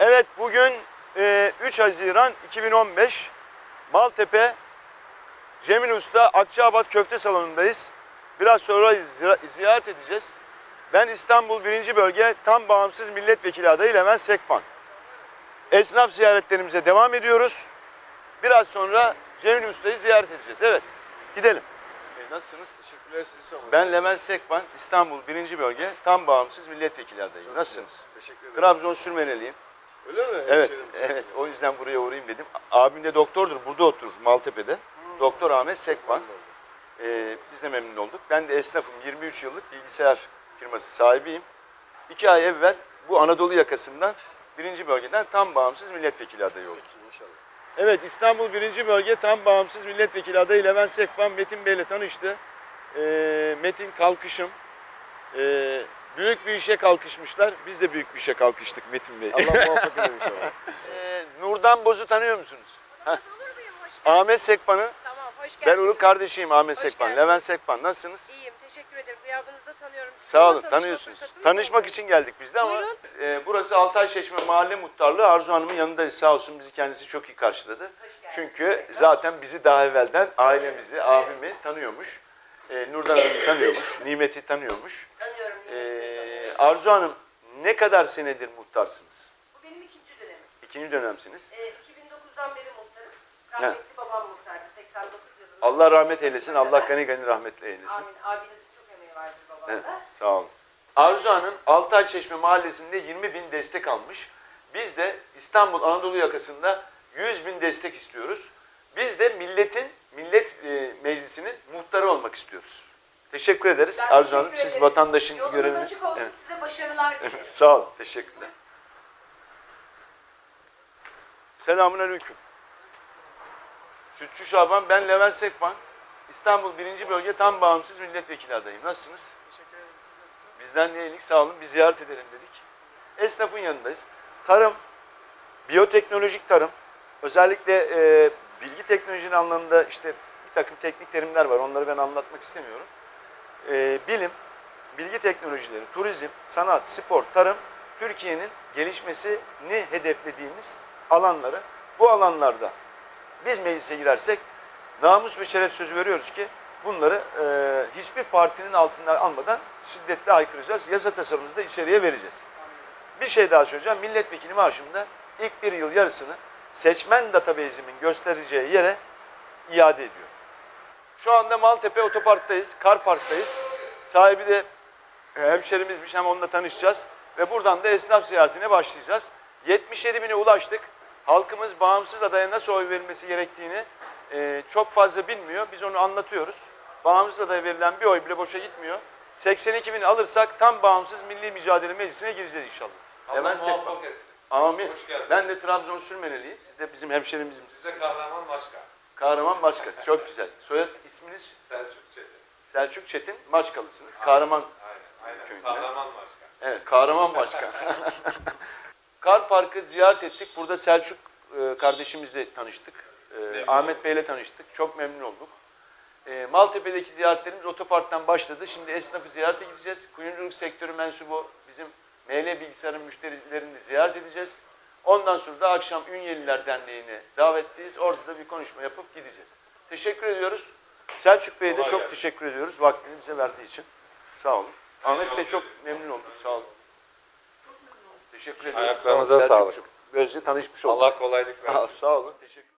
Evet bugün e, 3 Haziran 2015 Maltepe Cemil Usta Akçaabat Köfte Salonu'ndayız. Biraz sonra ziyaret edeceğiz. Ben İstanbul 1. Bölge tam bağımsız milletvekili adayı Levent Sekban. Esnaf ziyaretlerimize devam ediyoruz. Biraz sonra Cemil Usta'yı ziyaret edeceğiz. Evet gidelim. E, nasılsınız? Teşekkürler sizi sormak. Ben Levent Sekban, İstanbul 1. Bölge tam bağımsız milletvekili adayım. Nasılsınız? Teşekkür ederim. Trabzon Sürmeneliyim. Öyle mi? Evet, evet. O yüzden buraya uğrayayım dedim. Abim de doktordur, burada oturur Maltepe'de. Doktor Ahmet Sekban. Ee, biz de memnun olduk. Ben de esnafım, 23 yıllık bilgisayar firması sahibiyim. İki ay evvel bu Anadolu yakasından birinci bölgeden tam bağımsız milletvekili adayı oldum. Peki, inşallah. Evet, İstanbul birinci bölge tam bağımsız milletvekili adayı Levent Sekban Metin Bey'le tanıştı. Ee, Metin kalkışım. Ee, büyük bir işe kalkışmışlar. Biz de büyük bir işe kalkıştık Metin Bey. Allah muvaffak eder inşallah. Ee, Nurdan Boz'u tanıyor musunuz? Olur muyum? Hoş geldin. Ahmet Sekban'ı. Tamam, hoş Ben geldiniz. onun kardeşiyim Ahmet Hoş Sekban. geldiniz. Levent Sekban. Nasılsınız? İyiyim, teşekkür ederim. Gıyabınızı da tanıyorum. Sağ olun. tanışma Tanıyorsunuz. Tanışmak oldu. için geldik biz de ama Buyurun. e, burası Altay Çeşme Mahalle Muhtarlığı. Arzu Hanım'ın yanındayız. Sağ olsun bizi kendisi çok iyi karşıladı. geldiniz. Çünkü zaten bizi daha evvelden ailemizi, abimi tanıyormuş. E, Nurdan Hanım'ı tanıyormuş. Nimet'i tanıyormuş. E, Arzu Hanım ne kadar senedir muhtarsınız? Bu benim ikinci dönemim. İkinci dönemsiniz. Ee, 2009'dan beri muhtarım. Rahmetli babam muhtardı 89 yılında. Allah rahmet eylesin. Allah gani gani rahmetli eylesin. Amin. Abinizin çok emeği vardır babamda. Evet, sağ olun. Arzu Hanım Altay Çeşme Mahallesi'nde 20 bin destek almış. Biz de İstanbul Anadolu yakasında 100 bin destek istiyoruz. Biz de milletin, millet e, meclisinin muhtarı olmak istiyoruz. Teşekkür ederiz Ben Arzu Hanım. teşekkür Siz ederim. vatandaşın Yolunuz görevini... açık olsun. Evet. Size başarılar dilerim. Sağ olun. Teşekkürler. Selamun Aleyküm. Sütçü Şaban, ben Levent Sekban. İstanbul 1. Bölge tam bağımsız milletvekili adayım. Nasılsınız? Bizden de iyilik sağ olun. Bir ziyaret edelim dedik. Esnafın yanındayız. Tarım, biyoteknolojik tarım, özellikle e, bilgi teknolojinin anlamında işte bir takım teknik terimler var. Onları ben anlatmak istemiyorum. E, bilim, bilgi teknolojileri, turizm, sanat, spor, tarım Türkiye'nin gelişmesini hedeflediğimiz alanları. Bu alanlarda biz meclise girersek namus ve şeref sözü veriyoruz ki bunları e, hiçbir partinin altından almadan şiddetle haykıracağız. Yasa tasarımımızı da içeriye vereceğiz. Bir şey daha söyleyeceğim. Milletvekili maaşımda ilk bir yıl yarısını seçmen database'imin göstereceği yere iade ediyorum. Şu anda Maltepe Otopark'tayız, Kar Park'tayız. Sahibi de e, hemşerimizmiş hem onunla tanışacağız. Ve buradan da esnaf ziyaretine başlayacağız. 77 bine ulaştık. Halkımız bağımsız adaya nasıl oy verilmesi gerektiğini e, çok fazla bilmiyor. Biz onu anlatıyoruz. Bağımsız adaya verilen bir oy bile boşa gitmiyor. 82 bin alırsak tam bağımsız milli mücadele meclisine gireceğiz inşallah. Allah Hemen muvaffak etsin. Amin. Hoş geldin. Ben de Trabzon Sürmeneliyim. Siz de bizim hemşerimiz misiniz? Size kahraman başkan. Kahraman Başkan. Çok güzel. Soyad isminiz Selçuk Çetin. Selçuk Çetin. Maçkalısınız. Kahraman Aynen, aynen. Köyünde. Kahraman başkan. Evet, Kahraman Başkan. Kar Park'ı ziyaret ettik. Burada Selçuk e, kardeşimizle tanıştık. E, Memnun Ahmet Bey'le tanıştık. Çok memnun olduk. E, Maltepe'deki ziyaretlerimiz otoparktan başladı. Şimdi esnafı ziyarete gideceğiz. Kuyumculuk sektörü mensubu bizim ML Bilgisayar'ın müşterilerini ziyaret edeceğiz. Ondan sonra da akşam Ünyeliler Derneği'ne davetliyiz. Orada da bir konuşma yapıp gideceğiz. Teşekkür ediyoruz. Selçuk Bey'e de çok gelsin. teşekkür ediyoruz vaktini bize verdiği için. Sağ olun. Ahmet Bey çok memnun olduk. Sağ olun. Teşekkür ediyoruz. Ayaklarınıza sağlık. Böylece tanışmış olduk. Allah kolaylık versin. Sağ olun. Teşekkür